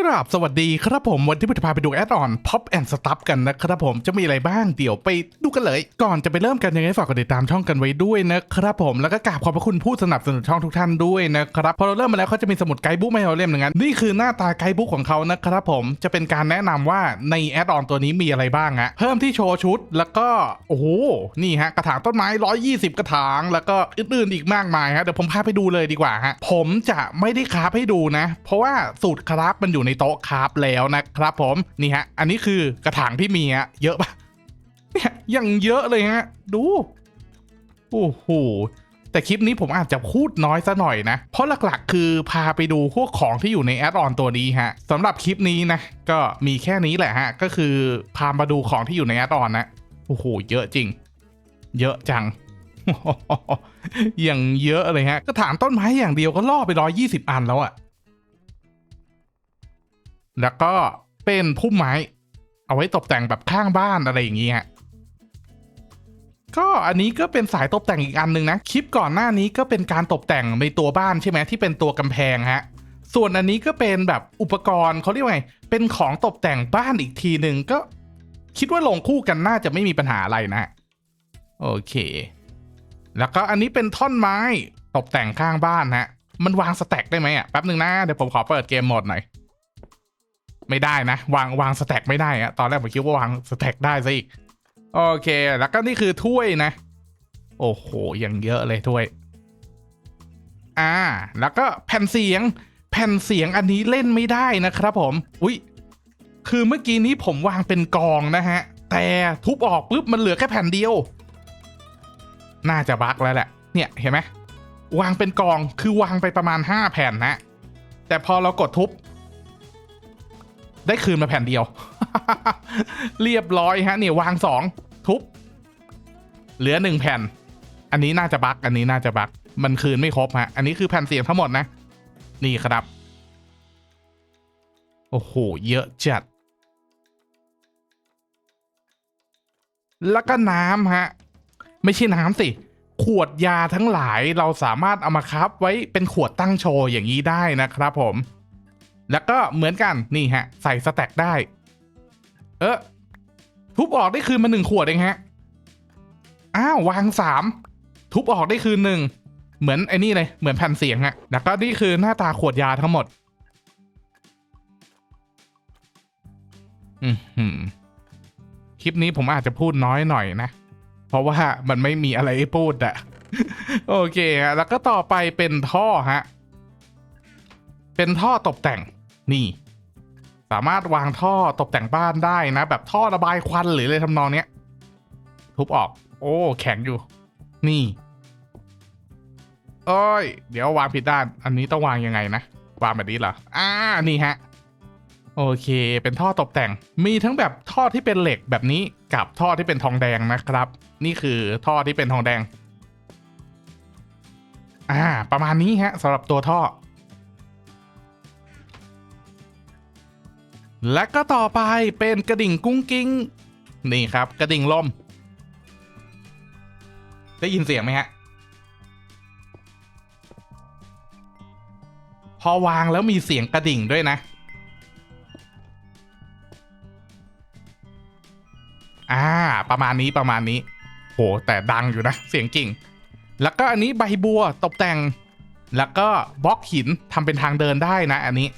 กราบสวัสดีครับผม วันที่ผมจะพาไปดูแอดออน Pop and Stuff กันนะครับผมจะมีอะไรบ้างเดี๋ยวไปดูกันเลย ก่อนจะไปเริ่มกันยังไงฝากกดติดตามช่องกันไว้ด้วยนะครับผมแล้วก็กราบขอบพระคุณผู้สนับสนุนช่องทุกท่านด้วยนะครับพอเราเริ่มมาแล้วเขาจะมีสมุดไกด์บุ๊กมาให้เราเล่มหนึ่งอันนี่คือหน้าตาไกด์บุ๊กของเขานะครับผมจะเป็นการแนะนำว่าในแอดออนตัวนี้มีอะไรบ้างฮะเพิ่มที่โชว์ชุดแล้วก็โอ้โหนี่ฮะกระถางต้นไม้ 120 กระถาง แล้วก็อื่นๆอีกมากมายฮะเดี๋ยวผมพาไปดูเลยดีกว่าฮะผมจะไม่ได้คราฟให้ดูนะ เพราะว่าสูตรคราฟมันอยู่ในโต๊ะคราฟแล้วนะครับผมนี่ฮะ อันนี้คือกระถางที่มีฮะเยอะปะเนี่ยยังเยอะเลยฮะ ดูโอ้โหแต่คลิปนี้ผมอาจจะพูดน้อยซะหน่อยนะ เพราะหลักๆ คือพาไปดูพวกของที่อยู่ในแอดออนตัวนี้ฮะสำหรับคลิปนี้นะ ก็มีแค่นี้แหละฮะ ก็คือพามาดูของที่อยู่ในแอดออนนะ โอ้โห เยอะจริง เยอะจังอย่างเยอะเลยฮะ กระถางต้นไม้อย่างเดียวก็ล่อไปร้อยี่สิบอันแล้วอะ แล้วก็เป็นพุ่มไม้ เอาไว้ตกแต่งแบบข้างบ้านอะไรอย่างงี้ฮะก็อันนี้ก็เป็นสายตกแต่งอีกอันหนึ่งนะ คลิปก่อนหน้านี้ก็เป็นการตกแต่งในตัวบ้านใช่ไหมที่เป็นตัวกำแพงฮะ ส่วนอันนี้ก็เป็นแบบอุปกรณ์เขาเรียกว่าไง เป็นของตกแต่งบ้านอีกทีหนึ่งก็คิดว่าลงคู่กันน่าจะไม่มีปัญหาอะไรนะ โอเค แล้วก็อันนี้เป็นท่อนไม้ตกแต่งข้างบ้านฮะ มันวางสแต็กได้ไหมอะแป๊บหนึ่งนะ เดี๋ยวผมขอเปิดเกมโหมดหน่อย ไม่ได้นะ วางวางสแต็กไม่ได้อะตอนแรกผมคิดว่าวางสแต็กได้ซะอีก โอเค แล้วก็นี่คือถ้วยนะ โอ้โหยังเยอะเลยถ้วย อ่า แล้วก็แผ่นเสียง แผ่นเสียงอันนี้เล่นไม่ได้นะครับผม อุ้ยคือเมื่อกี้นี้ผมวางเป็นกองนะฮะ แต่ทุบออกปุ๊บมันเหลือแค่แผ่นเดียว น่าจะบั๊กแล้วแหละ เนี่ยเห็นไหมวางเป็นกองคือวางไปประมาณ 5 แผ่นนะ แต่พอเรากดทุบ ได้คืนมาแผ่นเดียว เรียบร้อยฮะเนี่ยวางสองทุบ เหลือหนึ่งแผ่น อันนี้น่าจะบั๊กอันนี้น่าจะบั๊กมันคืนไม่ครบฮะ อันนี้คือแผ่นเสียงทั้งหมดนะ นี่ครับ โอ้โห เยอะจัด แล้วก็น้ำฮะ ไม่ใช่น้ำสิ ขวดยาทั้งหลายเราสามารถเอามาครับไว้เป็นขวดตั้งโชว์อย่างนี้ได้นะครับผม แล้วก็เหมือนกันนี่ฮะ ใส่สแต็กได้ เออทุบออกได้คืนมาหนึ่งขวดเองฮะ อ้าววางสามทุบออกได้คืนหนึ่งเหมือนไอ้นี่เลยเหมือนแผ่นเสียงฮะแล้วก็นี่คือหน้าตาขวดยาทั้งหมด อือหือคลิปนี้ผมอาจจะพูดน้อยหน่อยนะ เพราะว่ามันไม่มีอะไรให้พูดอะโอเคฮะแล้วก็ต่อไปเป็นท่อฮะ เป็นท่อตกแต่ง นี่ สามารถวางท่อตกแต่งบ้านได้นะ แบบท่อระบายควันหรืออะไรทำนองเนี้ยทุบออก โอ้ แข็งอยู่ นี่เอ้ย เดี๋ยววางผิดด้าน อันนี้ต้องวางยังไงนะ วางแบบนี้เหรอ อ่า นี่ฮะ โอเค เป็นท่อตกแต่ง มีทั้งแบบท่อที่เป็นเหล็กแบบนี้ กับท่อที่เป็นทองแดงนะครับ นี่คือท่อที่เป็นทองแดง อ่า ประมาณนี้ฮะสำหรับตัวท่อ และก็ต่อไปเป็นกระดิ่งกุ้งกิ้ง นี่ครับกระดิ่งลม ได้ยินเสียงไหมฮะ พอวางแล้วมีเสียงกระดิ่งด้วยนะ อ่า ประมาณนี้ประมาณนี้ โห แต่ดังอยู่นะ เสียงกิ่ง แล้วก็อันนี้ใบบัวตกแต่ง แล้วก็บล็อกหินทำเป็นทางเดินได้นะ อันนี้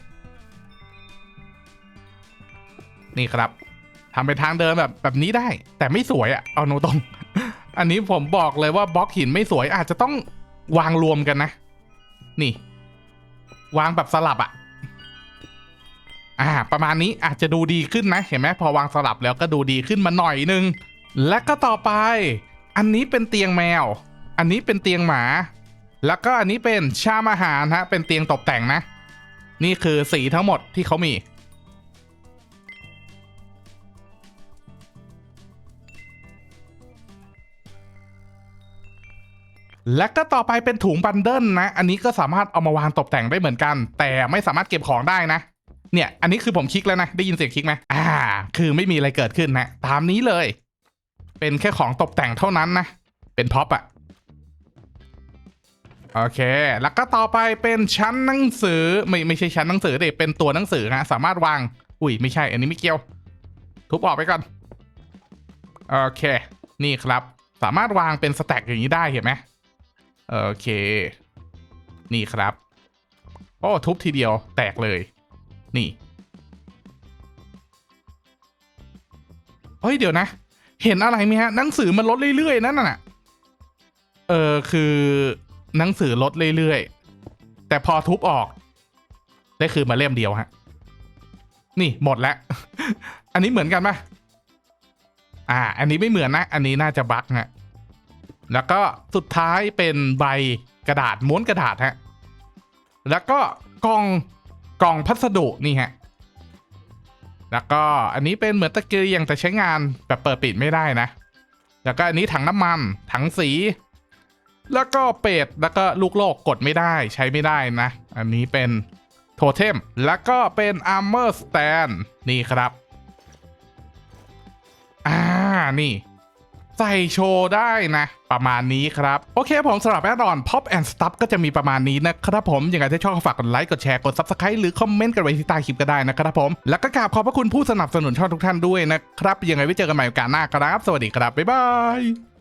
นี่ครับทำเป็นทางเดินแบบแบบนี้ได้ แต่ไม่สวยอะเอาโนตรง อันนี้ผมบอกเลยว่าบล็อกหินไม่สวยอาจจะต้องวางรวมกันนะ นี่ วางแบบสลับอะอ่า ประมาณนี้อาจจะดูดีขึ้นนะ เห็นไหมพอวางสลับแล้วก็ดูดีขึ้นมาหน่อยนึง และก็ต่อไป อันนี้เป็นเตียงแมว อันนี้เป็นเตียงหมา แล้วก็อันนี้เป็นชามอาหารฮะเป็นเตียงตกแต่งนะ นี่คือสีทั้งหมดที่เขามี และก็ต่อไปเป็นถุงบันเดิลนะ อันนี้ก็สามารถเอามาวางตกแต่งได้เหมือนกัน แต่ไม่สามารถเก็บของได้นะ เนี่ย อันนี้คือผมคลิกแล้วนะ ได้ยินเสียงคลิกไหมอ่า คือไม่มีอะไรเกิดขึ้นนะ ตามนี้เลย เป็นแค่ของตกแต่งเท่านั้นนะ เป็นพ็อปอะโอเค แล้วก็ต่อไปเป็นชั้นหนังสือ ไม่ไม่ใช่ชั้นหนังสือเด็เป็นตัวหนังสือฮะสามารถวาง อุ้ยไม่ใช่ อันนี้ไม่เกี่ยว ทุบออกไปก่อน โอเค นี่ครับ สามารถวางเป็นสแต็กอย่างนี้ได้เห็นไหม โอเค นี่ครับ โอ้ทุบทีเดียวแตกเลย นี่ เฮ้ย เดี๋ยวนะ เห็นอะไรไหมฮะ หนังสือมันลดเรื่อยๆ นั่นน่ะ เออ คือหนังสือลดเรื่อยๆ แต่พอทุบออก ได้คือมาเล่มเดียวฮะ นี่หมดแล้ว อันนี้เหมือนกันปะอ่า อันนี้ไม่เหมือนนะ อันนี้น่าจะบั๊กฮะ แล้วก็สุดท้ายเป็นใบกระดาษม้วนกระดาษฮะแล้วก็กล่องกล่องพัสดุนี่ฮะแล้วก็อันนี้เป็นเหมือนตะเกียงแต่ใช้งานแบบเปิดปิดไม่ได้นะ แล้วก็อันนี้ถังน้ำมันถังสี แล้วก็เป็ดแล้วก็ลูกโลกกดไม่ได้ใช้ไม่ได้นะ อันนี้เป็นโทเทมแล้วก็เป็น armor stand นี่ครับ อ่านี่ ใส่โชว์ได้นะประมาณนี้ครับ โอเคผมสำหรับแอดดอน Pop and Stuff ก็จะมีประมาณนี้นะครับผมยังไงถ้าชอบฝากกดไลค์กดแชร์กด Subscribe หรือคอมเมนต์กันไว้ที่ใต้คลิปก็ได้นะครับผม แล้วก็กราบขอบพระคุณผู้สนับสนุนช่องทุกท่านด้วยนะครับ ยังไงไว้เจอกันใหม่โอกาสหน้าครับ สวัสดีครับ บ๊ายบาย